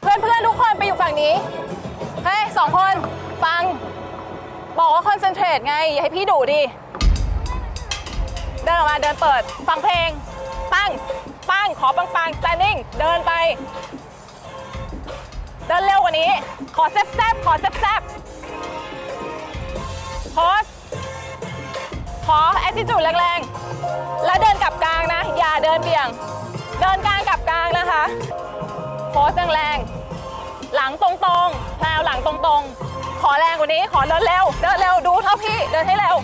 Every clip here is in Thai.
เพื่อนเพื่อนทุกคนไปอยู่ฝั่งนี้ เฮ้ยสองคนฟัง บอกว่าคอนเซนเทรตไง อย่าให้พี่ดุดิ เดินออกมาเดินเปิด ฟังเพลง ปัง ปัง ขอปังปัง standing เดินไป เดินเร็วกว่านี้ ขอแซบแซบๆขอแซบแซบโพสขอ attitude แรงๆ แล้วเดินกลับกลางนะ อย่าเดินเบี่ยง เดินกลางกลับ กลางนะคะ โพสแรงๆ หลังตรงๆแพลวหลังตรงๆ ขอแรงกว่านี้ ขอเดินเร็ว เดินเร็ว ดูเท่าพี่ เดินให้เร็ว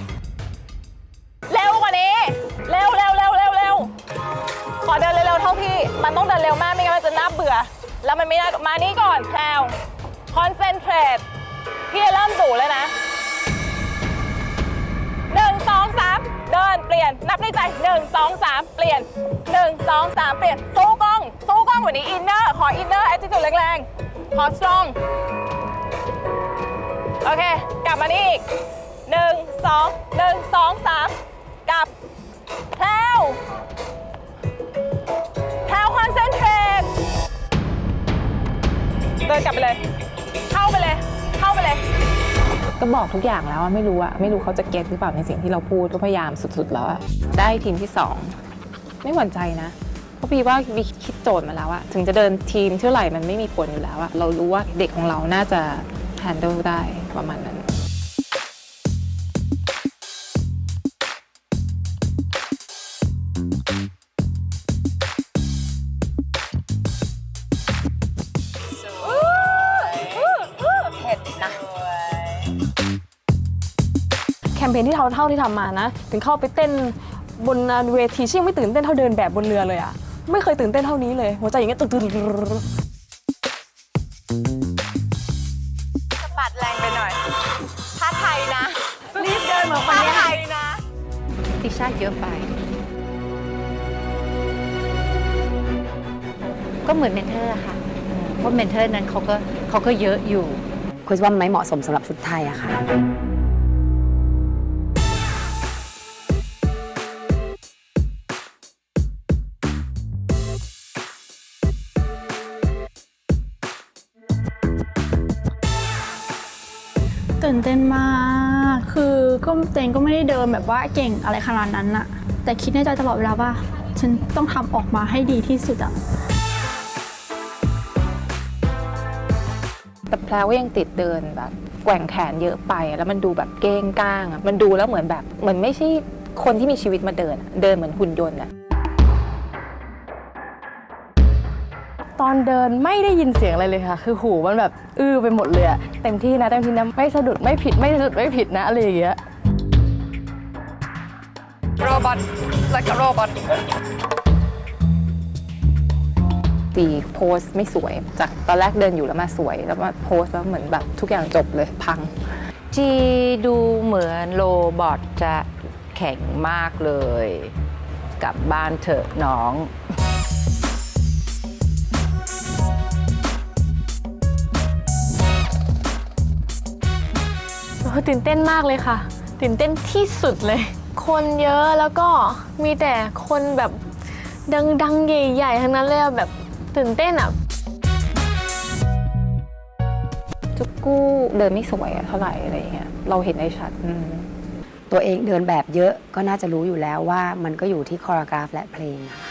เร็วกว่านี้ เร็วเร็วเร็วเร็วเร็วขอเดินเร็วๆเท่าพี่ มันต้องเดินเร็วมากไม่งั้นมันจะน่าเบื่อ แล้วมันไม่น่ามานี่ก่อนแพลวคอนเซนเทรตพี่จะเริ่มดุแล้วนะหนึ่งสองสามเดินเปลี่ยนนับในใจหนึ่งสองสามเปลี่ยนหนึ่งสองสามเปลี่ยนสู้กล้องสู้ แอตติจูดแรงๆ ขอสตรอง โอเค กลับมานี่อีกหนึ่งสองหนึ่งสองสามกลับแพลวแพลวคอนเซนเทรตเดินกลับไปเลย เข้าไปเลย เข้าไปเลย ก็บอกทุกอย่างแล้วอะไม่รู้อะไม่รู้เขาจะเก็ตหรือเปล่าในสิ่งที่เราพูดก็พยายามสุดๆแล้วอะได้ทีมที่สองไม่หวั่นใจนะ เพราะพี่ว่าบีคิดโจทย์มาแล้วอะถึงจะเดินทีมเท่าไหร่มันไม่มีผลอยู่แล้วอะเรารู้ว่าเด็กของเราน่าจะ handle ได้ประมาณนั้นแคมเปญที่เท่าเท่าที่ทำมานะ ถึงเข้าไปเต้นบนเวทีชิ่งไม่ตื่นเต้นเท่าเดินแบบบนเรือเลยอะ ไม่เคยตื่นเต้นเท่านี้เลย หัวใจอย่างเงี้ยตึกตึกปัดแรงไปหน่อยถ้าไทยนะรีบเดินเหมาคนถ้าเนี้ยไทยนะติชาเยอะไป ก็เหมือนเมนเทอร์อะค่ะ เพราะเมนเทอร์นั้นเขาก็เขาก็เยอะอยู่ คุยว่ามันไม่เหมาะสมสำหรับชุดไทยอะค่ะ ตื่นเต้นมาก คือก็เตงก็ไม่ได้เดินแบบว่าเก่งอะไรขนาดนั้นอะแต่คิดในใจตลอดเวลาว่า ฉันต้องทำออกมาให้ดีที่สุดอะแต่แพลวก็ยังติดเดินแบบแกว่งแขนเยอะไป แล้วมันดูแบบเก้งก้างอะมันดูแล้วเหมือนแบบเหมือนไม่ใช่คนที่มีชีวิตมาเดิน เดินเหมือนหุ่นยนต์อะ ตอนเดินไม่ได้ยินเสียงอะไรเลยค่ะ คือหูมันแบบอื้อไปหมดเลยอะเต็มที่นะเต็มที่นะไม่สะดุดไม่ผิดไม่สะดุดไม่ผิดนะอะไรอย่างเงี้ยโรบอท like a robot ตีโพสไม่สวย จากตอนแรกเดินอยู่แล้วมาสวย แล้วมาโพสแล้วเหมือนแบบทุกอย่างจบเลยพัง จีดูเหมือนโรบอทจะแข็งมากเลย กลับบ้านเถอะน้อง อ้ตื่นเต้นมากเลยค่ะ ตื่นเต้นที่สุดเลย คนเยอะแล้วก็มีแต่คนแบบดังๆ ใหญ่ๆ ทั้งนั้นเลยอะแบบตื่นเต้นอะจุกกู้เดินไม่สวยอะเท่าไหร่อะไรอย่างเงี้ยเราเห็นได้ชัดอืมตัวเองเดินแบบเยอะก็น่าจะรู้อยู่แล้วว่ามันก็อยู่ที่คอร์กราฟและเพลงค่ะ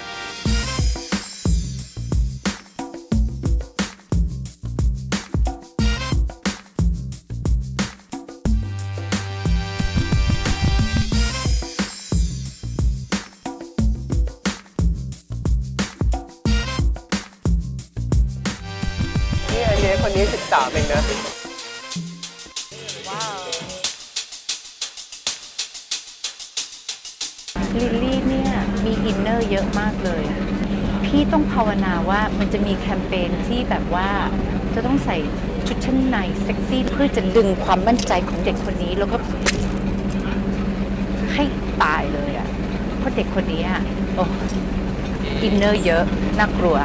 เองนะลิลลี่เนี่ยมีอินเนอร์เยอะมากเลย พี่ต้องภาวนาว่ามันจะมีแคมเปญที่แบบว่าจะต้องใส่ชุดชั้นในเซ็กซี่เพื่อจะดึงความมั่นใจของเด็กคนนี้แล้วก็ให้ตายเลยอะ่ะเพราะเด็กคนนี้อะโอ้อินเนอร์เยอะ น่ากลัว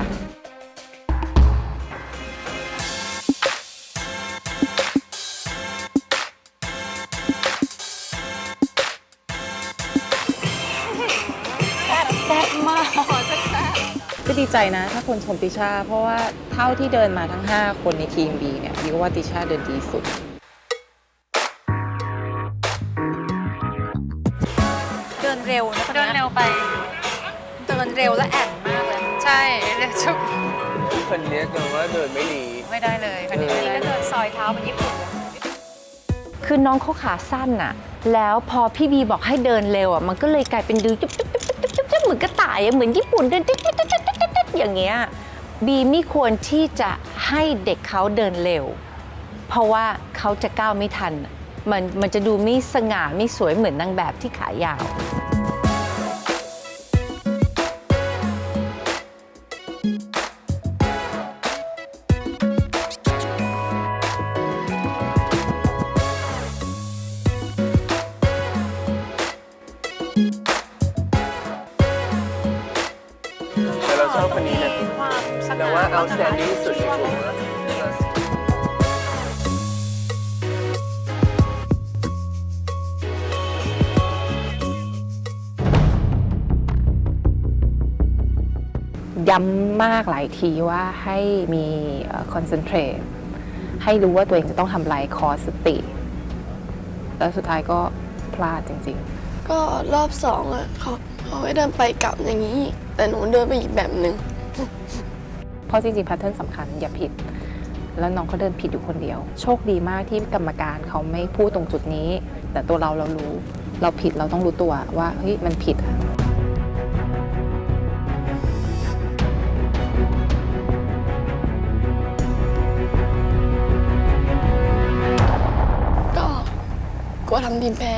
กจก็ดีใจนะ ถ้าคนชมติชา เพราะว่าเท่าที่เดินมาทั้ง 5 คนในทีม B เนี่ยบีก็ว่าติชาเดินดีสุด เดินเร็วนะเดินเร็วไป เดินเร็วและแอนมากเลยใช่เร็วชุบคนนี้แต่ว่าเดินไม่ดี ไม่ได้เลยคันนี้ก็เดินซอยเท้าเป็นญี่ปุ่นคือน้องเขาขาสั้นน่ะแล้วพอพี่บีบอกให้เดินเร็วอะมันก็เลยกลายเป็นดื้อจุ๊บจุ๊บจุ๊บจุ๊บจุ๊บจุ๊บเหมือนกระต่ายอะเหมือนญี่ปุ่นเดินจุ๊บจุ๊ อย่างเงี้ยบีไม่ควรที่จะให้เด็กเขาเดินเร็ว เพราะว่าเขาจะก้าวไม่ทัน มันมันจะดูไม่สง่าไม่สวยเหมือนนางแบบที่ขายาว outstanding ที่สุดในกลุ่มนะย้ำมากหลายทีว่าให้มีคอนเซนเทรตให้รู้ว่าตัวเองจะต้องทำอะไรคอสติ แล้วสุดท้ายก็พลาดจริงๆ ก็รอบสองอะเขาเขาให้เดินไปกลับอย่างนี้ แต่หนูเดินไปอีกแบบหนึ่ง เพราะจริงๆแพทเทิร์นสำคัญอย่าผิด แล้วน้องเขาเดินผิดอยู่คนเดียว โชคดีมากที่กรรมการเขาไม่พูดตรงจุดนี้ แต่ตัวเราเรารู้ เราผิดเราต้องรู้ตัวว่าเฮ้ยมันผิดอะก็กลัวทำทีมแพ้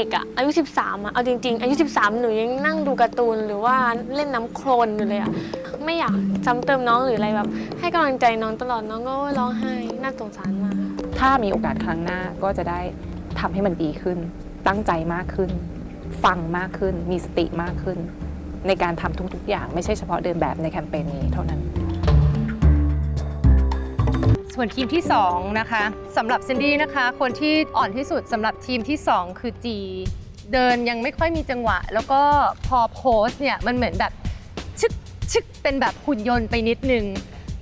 ด็กอะอายุ 13อะเอาจริง ๆ อายุ 13 หนูยังนั่งดูการ์ตูนหรือว่าเล่นน้ำโคลนอยู่เลยอะไม่อยากซ้ำเติมน้องหรืออะไรแบบ ให้กำลังใจน้องตลอดน้องก็ร้องไห้น่าสงสารมากถ้ามีโอกาสครั้งหน้าก็จะได้ทำให้มันดีขึ้น ตั้งใจมากขึ้น ฟังมากขึ้น มีสติมากขึ้น ในการทำทุกๆอย่างไม่ใช่เฉพาะเดินแบบในแคมเปญนี้เท่านั้น ส่วนทีมที่ 2 นะคะสำหรับซินดี้นะคะ คนที่อ่อนที่สุดสำหรับทีมที่ 2 คือจีเดินยังไม่ค่อยมีจังหวะ แล้วก็พอโพสเนี่ยมันเหมือนแบบชึกชึกเป็นแบบหุ่นยนต์ไปนิดนึง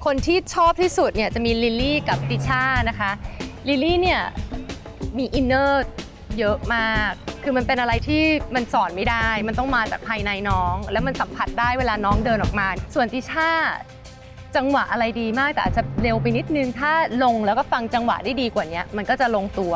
คนที่ชอบที่สุดเนี่ยจะมีลิลลี่กับติช่านะคะลิลลี่เนี่ยมีอินเนอร์เยอะมาก คือมันเป็นอะไรที่มันสอนไม่ได้ มันต้องมาจากภายในน้อง แล้วมันสัมผัสได้เวลาน้องเดินออกมา ส่วนติช่า จังหวะอะไรดีมากแต่อาจจะเร็วไปนิดนึง ถ้าลงแล้วก็ฟังจังหวะได้ดีกว่านี้มันก็จะลงตัว